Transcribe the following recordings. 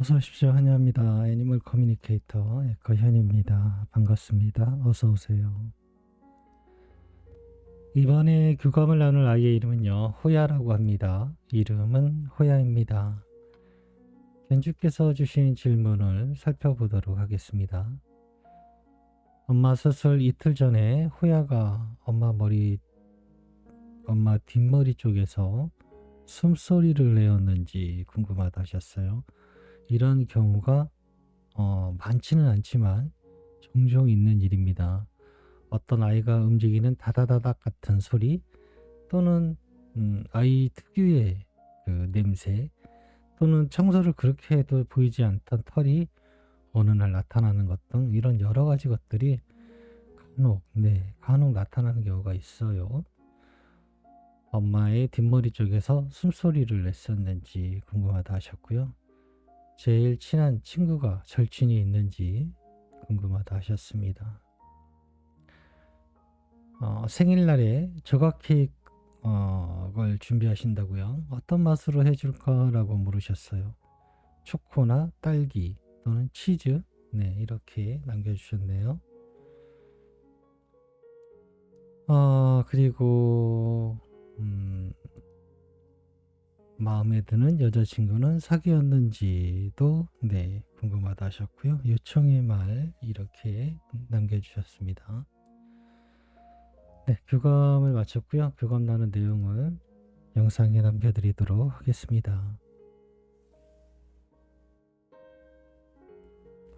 어서 오십시오. 환영합니다. 애니멀 커뮤니케이터 에커현입니다. 반갑습니다. 어서 오세요. 이번에 교감을 나눌 아이의 이름은요. 호야라고 합니다. 이름은 호야입니다. 견주께서 주신 질문을 살펴보도록 하겠습니다. 엄마 수술 이틀 전에 호야가 엄마 머리 엄마 뒷머리 쪽에서 숨소리를 내었는지 궁금하다 하셨어요. 이런 경우가 어, 많지는 않지만 종종 있는 일입니다. 어떤 아이가 움직이는 다다다닥 같은 소리 또는 음, 아이 특유의 그 냄새 또는 청소를 그렇게 해도 보이지 않던 털이 어느 날 나타나는 것 등 이런 여러 가지 것들이 간혹 네 간혹 나타나는 경우가 있어요. 엄마의 뒷머리 쪽에서 숨소리를 냈었는지 궁금하다 하셨고요. 제일 친한 친구가 절친이 있는지 궁금하다 하셨습니다. 어, 생일날에 조각 케이크 어, 걸 준비하신다고요? 어떤 맛으로 해줄까라고 물으셨어요. 초코나 딸기 또는 치즈 네 이렇게 남겨주셨네요. 어, 그리고 음, 마음에 드는 여자친구는 사귀었는지도 네 궁금하다 하셨고요. 요청의 말 이렇게 남겨주셨습니다. 네 교감을 마쳤고요. 교감 나눈 내용을 영상에 남겨드리도록 하겠습니다.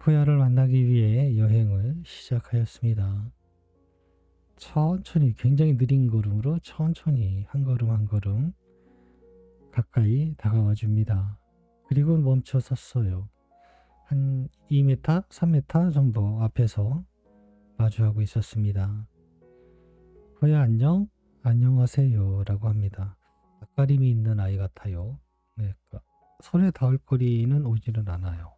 호야를 만나기 위해 여행을 시작하였습니다. 천천히 굉장히 느린 걸음으로 천천히 한 걸음 한 걸음 가까이 다가와 줍니다. 그리고 멈춰 섰어요. 한 2m, 3m 정도 앞에서 마주하고 있었습니다. 호야 안녕? 안녕하세요. 라고 합니다. 낯가림이 있는 아이 같아요. 네, 그 손에 닿을 거리는 오지는 않아요.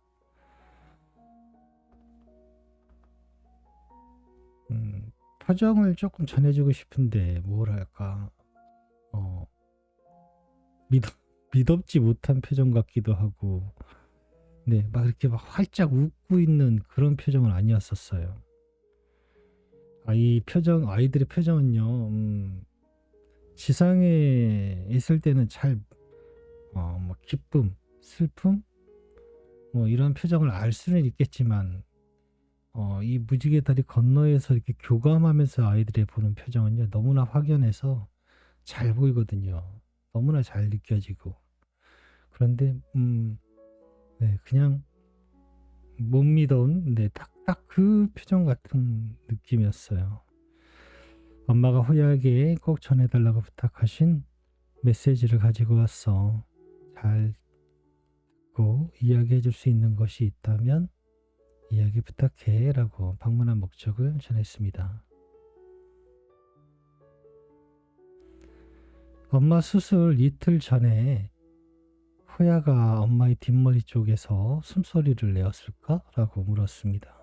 음, 표정을 조금 전해주고 싶은데 뭐랄까 어 믿어, 믿업지 못한 표정 같기도 하고 네 막 이렇게 막 활짝 웃고 있는 그런 표정은 아니었었어요. 아이 표정 아이들의 표정은요 음, 지상에 있을 때는 잘 어, 뭐 기쁨, 슬픔 뭐 이런 표정을 알 수는 있겠지만 어, 이 무지개 다리 건너에서 이렇게 교감하면서 아이들의 보는 표정은요, 너무나 확연해서 잘 보이거든요. 너무나 잘 느껴지고. 그런데, 음, 네, 그냥 못 믿어온, 네, 딱딱 그 표정 같은 느낌이었어요. 엄마가 호야에게 꼭 전해달라고 부탁하신 메시지를 가지고 왔어. 잘 듣고 이야기해 줄 수 있는 것이 있다면 이야기 부탁해 라고 방문한 목적을 전했습니다. 엄마 수술 이틀 전에 호야가 엄마의 뒷머리 쪽에서 숨소리를 내었을까? 라고 물었습니다.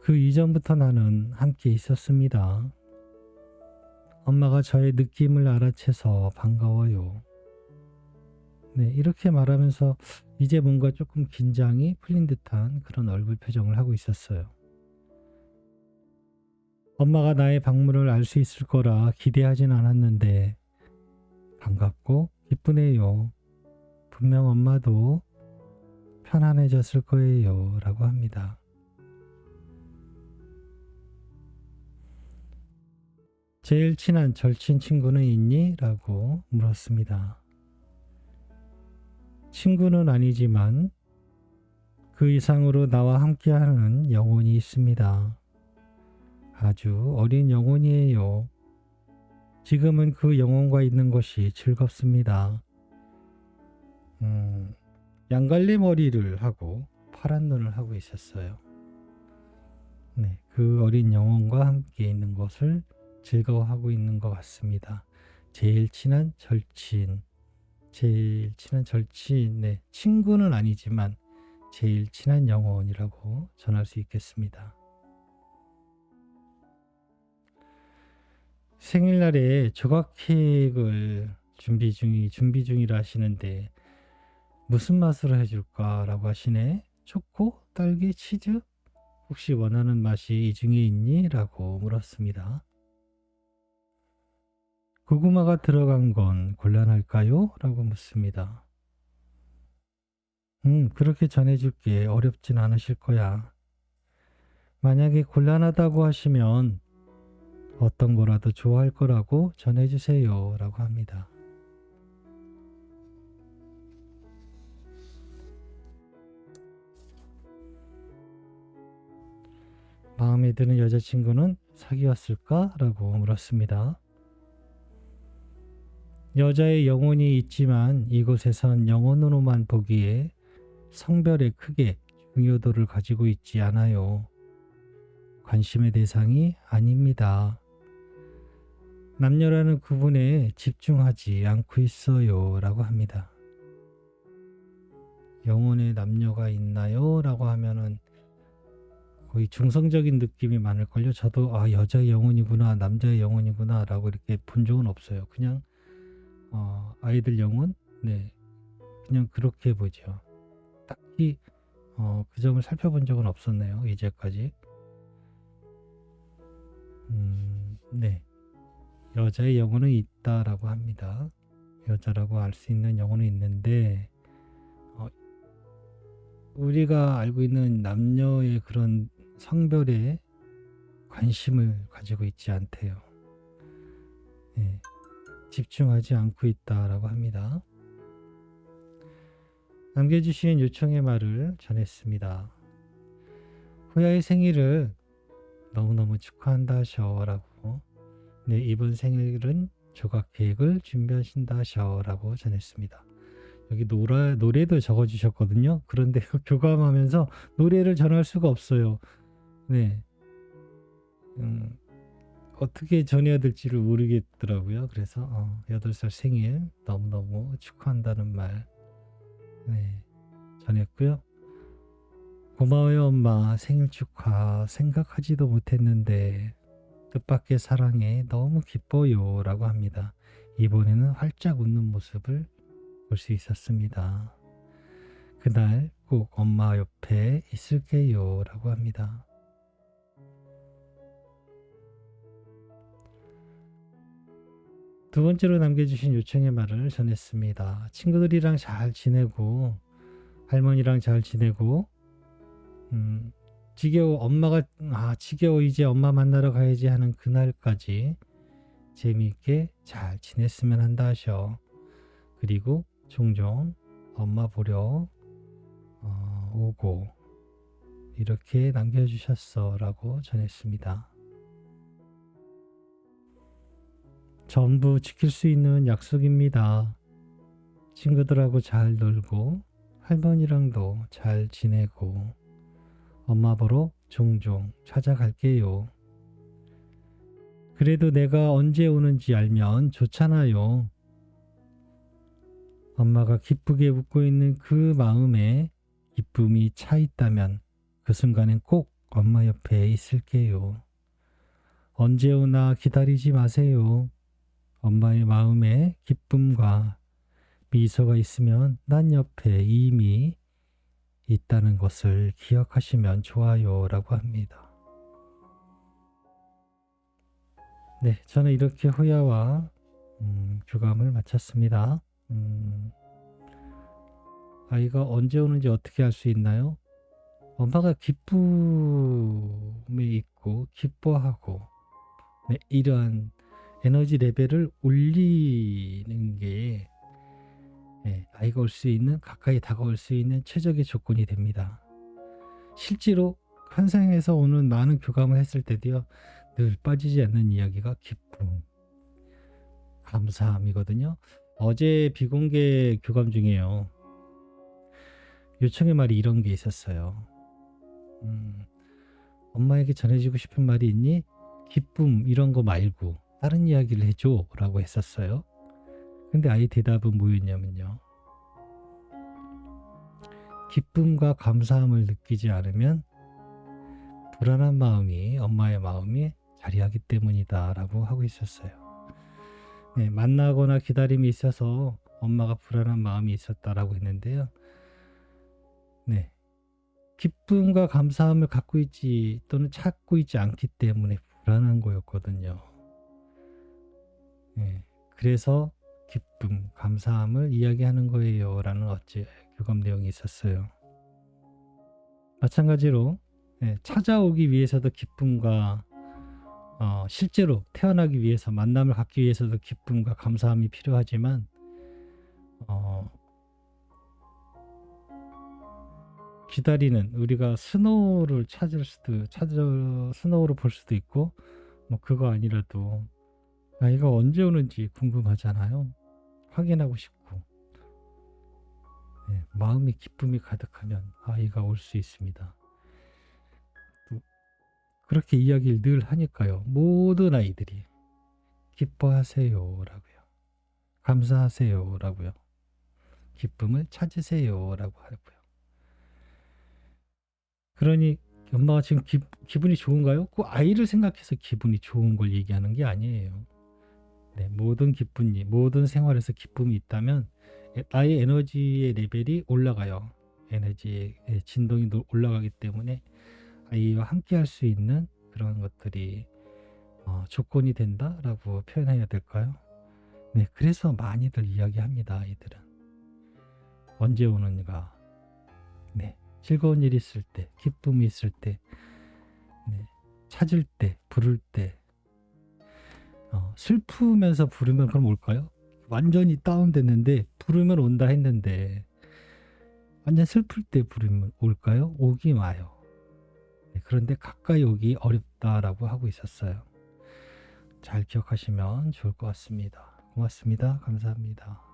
그 이전부터 나는 함께 있었습니다. 엄마가 저의 느낌을 알아채서 반가워요. 네, 이렇게 말하면서 이제 뭔가 조금 긴장이 풀린 듯한 그런 얼굴 표정을 하고 있었어요. 엄마가 나의 방문을 알 수 있을 거라 기대하진 않았는데 반갑고 기쁘네요. 분명 엄마도 편안해졌을 거예요. 라고 합니다. 제일 친한 절친 친구는 있니? 라고 물었습니다. 친구는 아니지만 그 이상으로 나와 함께하는 영혼이 있습니다. 아주 어린 영혼이에요. 지금은 그 영혼과 있는 것이 즐겁습니다. 음, 양갈래 머리를 하고 파란 눈을 하고 있었어요. 네, 그 어린 영혼과 함께 있는 것을 즐거워하고 있는 것 같습니다. 제일 친한 절친, 제일 친한 절친, 네, 친구는 아니지만 제일 친한 영혼이라고 전할 수 있겠습니다. 생일날에 조각 케이크를 준비 중이 준비 중이라 하시는데 무슨 맛으로 해줄까라고 하시네. 초코, 딸기, 치즈? 혹시 원하는 맛이 이 중에 있니? 라고 물었습니다. 고구마가 들어간 건 곤란할까요? 라고 묻습니다. 음, 그렇게 전해줄게. 어렵진 않으실 거야. 만약에 곤란하다고 하시면 어떤 거라도 좋아할 거라고 전해주세요. 라고 합니다. 마음에 드는 여자친구는 사귀었을까? 라고 물었습니다. 여자의 영혼이 있지만 이곳에선 영혼으로만 보기에 성별에 크게 중요도를 가지고 있지 않아요. 관심의 대상이 아닙니다. 남녀라는 구분에 집중하지 않고 있어요. 라고 합니다. 영혼에 남녀가 있나요? 라고 하면은 거의 중성적인 느낌이 많을걸요. 저도 아, 여자의 영혼이구나, 남자의 영혼이구나 라고 이렇게 본 적은 없어요. 그냥 어, 아이들 영혼? 네. 그냥 그렇게 보죠. 딱히 어, 그 점을 살펴본 적은 없었네요. 이제까지. 음, 네. 여자의 영혼은 있다라고 합니다. 여자라고 알 수 있는 영혼은 있는데 어, 우리가 알고 있는 남녀의 그런 성별에 관심을 가지고 있지 않대요. 네. 집중하지 않고 있다라고 합니다. 남겨주신 요청의 말을 전했습니다. 호야의 생일을 너무너무 축하한다 하셔라고 네, 이번 생일은 조각 계획을 준비하신다 하셔라고 전했습니다. 여기 노래, 노래도 적어주셨거든요. 그런데 교감하면서 노래를 전할 수가 없어요. 네. 음, 어떻게 전해야 될지를 모르겠더라고요. 그래서 어, 8살 생일 너무너무 축하한다는 말 네, 전했고요. 고마워요 엄마 생일 축하 생각하지도 못했는데 뜻밖의 사랑에 너무 기뻐요 라고 합니다. 이번에는 활짝 웃는 모습을 볼 수 있었습니다. 그날 꼭 엄마 옆에 있을게요 라고 합니다. 두 번째로 남겨주신 요청의 말을 전했습니다. 친구들이랑 잘 지내고 할머니랑 잘 지내고 음, 지겨워 엄마가 아 지겨워 이제 엄마 만나러 가야지 하는 그날까지 재미있게 잘 지냈으면 한다 하셔. 그리고 종종 엄마 보려 어, 오고 이렇게 남겨주셨어라고 전했습니다. 전부 지킬 수 있는 약속입니다. 친구들하고 잘 놀고 할머니랑도 잘 지내고 엄마 보러 종종 찾아갈게요. 그래도 내가 언제 오는지 알면 좋잖아요. 엄마가 기쁘게 웃고 있는 그 마음에 기쁨이 차 있다면 그 순간엔 꼭 엄마 옆에 있을게요. 언제 오나 기다리지 마세요. 엄마의 마음에 기쁨과 미소가 있으면 난 옆에 이미 있다는 것을 기억하시면 좋아요 라고 합니다. 네, 저는 이렇게 호야와 음, 교감을 마쳤습니다. 음, 아이가 언제 오는지 어떻게 알 수 있나요? 엄마가 기쁨에 있고 기뻐하고 네, 이러한 에너지 레벨을 올리는 게 예, 아이가 올 수 있는 가까이 다가올 수 있는 최적의 조건이 됩니다. 실제로 환상에서 오는 많은 교감을 했을 때도요 늘 빠지지 않는 이야기가 기쁨, 감사함이거든요. 어제 비공개 교감 중에요 요청의 말이 이런 게 있었어요. 음, 엄마에게 전해주고 싶은 말이 있니? 기쁨 이런 거 말고 다른 이야기를 해줘 라고 했었어요. 근데 아이 대답은 뭐였냐면요. 기쁨과 감사함을 느끼지 않으면 불안한 마음이 엄마의 마음이 자리하기 때문이다 라고 하고 있었어요. 네, 만나거나 기다림이 있어서 엄마가 불안한 마음이 있었다라고 했는데요. 네. 기쁨과 감사함을 갖고 있지 또는 찾고 있지 않기 때문에 불안한 거였거든요. 네. 그래서 기쁨, 감사함을 이야기하는 거예요 라는 어째 교감 내용이 있었어요. 마찬가지로 네, 찾아오기 위해서도 기쁨과 어, 실제로 태어나기 위해서 만남을 갖기 위해서도 기쁨과 감사함이 필요하지만 어, 기다리는 우리가 스노우를 찾을 수도 찾아 스노우를 볼 수도 있고 뭐 그거 아니라도 아이가 언제 오는지 궁금하잖아요. 확인하고 싶고 네, 마음이 기쁨이 가득하면 아이가 올 수 있습니다. 또 그렇게 이야기를 늘 하니까요. 모든 아이들이 기뻐하세요라고요. 감사하세요라고요. 기쁨을 찾으세요라고 하고요. 그러니 엄마가 지금 기, 기분이 좋은가요? 그 아이를 생각해서 기분이 좋은 걸 얘기하는 게 아니에요. 네, 모든 기쁨이 모든 생활에서 기쁨이 있다면 에- 나의 에너지의 레벨이 올라가요. 에너지의 예, 진동이 노- 올라가기 때문에 아이와 함께 할 수 있는 그런 것들이 어, 조건이 된다라고 표현해야 될까요? 네, 그래서 많이들 이야기합니다. 아이들은 언제 오는가? 네, 즐거운 일 있을 때, 기쁨이 있을 때, 네, 찾을 때, 부를 때, 어, 슬프면서 부르면 그럼 올까요? 완전히 다운됐는데 부르면 온다 했는데 완전 슬플 때 부르면 올까요? 오기 마요. 네, 그런데 가까이 오기 어렵다라고 하고 있었어요. 잘 기억하시면 좋을 것 같습니다. 고맙습니다. 감사합니다.